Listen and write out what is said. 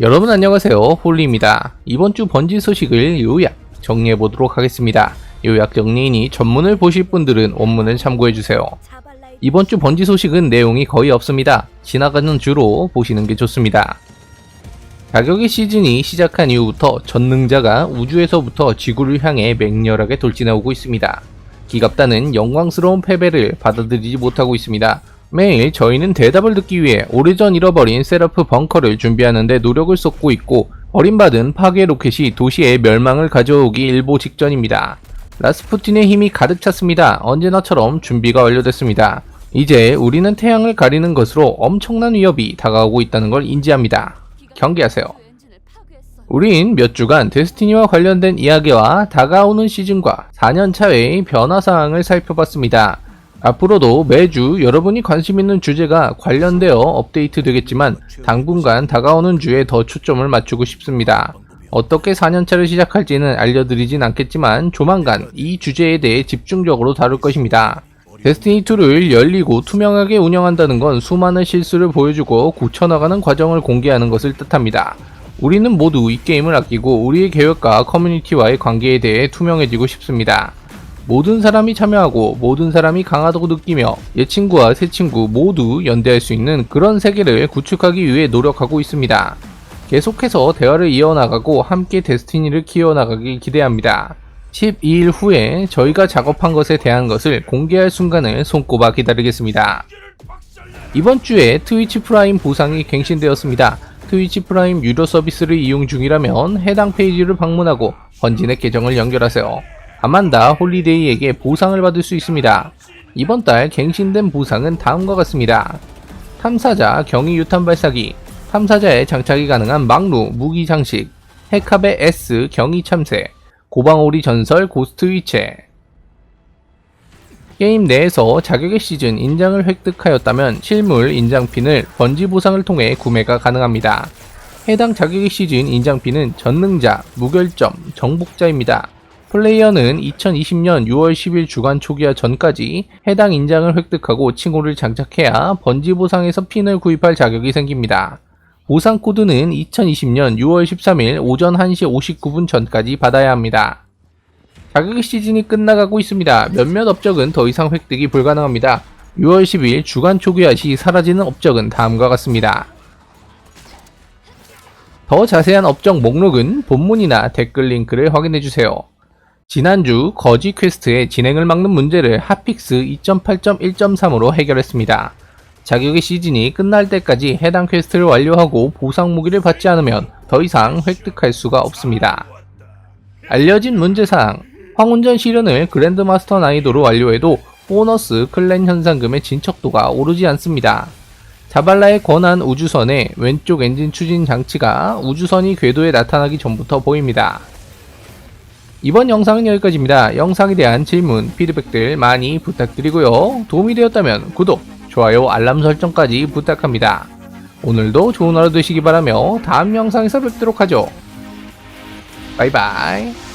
여러분 안녕하세요. 홀리입니다. 이번 주 번지 소식을 요약 정리해 보도록 하겠습니다. 요약 정리이니 전문을 보실 분들은 원문을 참고해 주세요. 이번 주 번지 소식은 내용이 거의 없습니다. 지나가는 주로 보시는 게 좋습니다. 자격의 시즌이 시작한 이후부터 전능자가 우주에서부터 지구를 향해 맹렬하게 돌진하고 있습니다. 기갑단은 영광스러운 패배를 받아들이지 못하고 있습니다 매일 저희는 대답을 듣기 위해 오래전 잃어버린 세라프 벙커를 준비하는데 노력을 쏟고 있고 버림받은 파괴 로켓이 도시의 멸망을 가져오기 일보 직전입니다. 라스푸틴의 힘이 가득 찼습니다. 언제나처럼 준비가 완료됐습니다. 이제 우리는 태양을 가리는 것으로 엄청난 위협이 다가오고 있다는 걸 인지합니다. 경계하세요. 우린 몇 주간 데스티니와 관련된 이야기와 다가오는 시즌과 4년 차의 변화 사항을 살펴봤습니다. 앞으로도 매주 여러분이 관심 있는 주제가 관련되어 업데이트 되겠지만 당분간 다가오는 주에 더 초점을 맞추고 싶습니다. 어떻게 4년차를 시작할지는 알려드리진 않겠지만 조만간 이 주제에 대해 집중적으로 다룰 것입니다. 데스티니2를 열리고 투명하게 운영한다는 건 수많은 실수를 보여주고 고쳐나가는 과정을 공개하는 것을 뜻합니다. 우리는 모두 이 게임을 아끼고 우리의 계획과 커뮤니티와의 관계에 대해 투명해지고 싶습니다. 모든 사람이 참여하고 모든 사람이 강하다고 느끼며 옛 친구와 새 친구 모두 연대할 수 있는 그런 세계를 구축하기 위해 노력하고 있습니다. 계속해서 대화를 이어나가고 함께 데스티니를 키워나가길 기대합니다. 12일 후에 저희가 작업한 것에 대한 것을 공개할 순간을 손꼽아 기다리겠습니다. 이번 주에 트위치 프라임 보상이 갱신되었습니다. 트위치 프라임 유료 서비스를 이용 중이라면 해당 페이지를 방문하고 번진의 계정을 연결하세요. 아만다 홀리데이에게 보상을 받을 수 있습니다. 이번 달 갱신된 보상은 다음과 같습니다. 탐사자 경위 유탄 발사기, 탐사자의 장착이 가능한 막루 무기 장식, 헤카베 S 경위 참새, 고방오리 전설 고스트 위체. 게임 내에서 자격의 시즌 인장을 획득하였다면 실물 인장핀을 번지 보상을 통해 구매가 가능합니다. 해당 자격의 시즌 인장핀은 전능자, 무결점, 정복자입니다. 플레이어는 2020년 6월 10일 주간 초기화 전까지 해당 인장을 획득하고 칭호를 장착해야 번지 보상에서 핀을 구입할 자격이 생깁니다. 보상 코드는 2020년 6월 13일 오전 1시 59분 전까지 받아야 합니다. 자격 시즌이 끝나가고 있습니다. 몇몇 업적은 더 이상 획득이 불가능합니다. 6월 10일 주간 초기화 시 사라지는 업적은 다음과 같습니다. 더 자세한 업적 목록은 본문이나 댓글 링크를 확인해주세요. 지난주 거지 퀘스트의 진행을 막는 문제를 핫픽스 2.8.1.3으로 해결했습니다. 자격의 시즌이 끝날 때까지 해당 퀘스트를 완료하고 보상 무기를 받지 않으면 더 이상 획득할 수가 없습니다. 알려진 문제사항 황운전 시련을 그랜드마스터 난이도로 완료해도 보너스 클랜 현상금의 진척도가 오르지 않습니다. 자발라의 권한 우주선의 왼쪽 엔진 추진 장치가 우주선이 궤도에 나타나기 전부터 보입니다. 이번 영상은 여기까지입니다. 영상에 대한 질문, 피드백들 많이 부탁드리고요. 도움이 되었다면 구독, 좋아요, 알람 설정까지 부탁합니다. 오늘도 좋은 하루 되시기 바라며 다음 영상에서 뵙도록 하죠. 바이바이.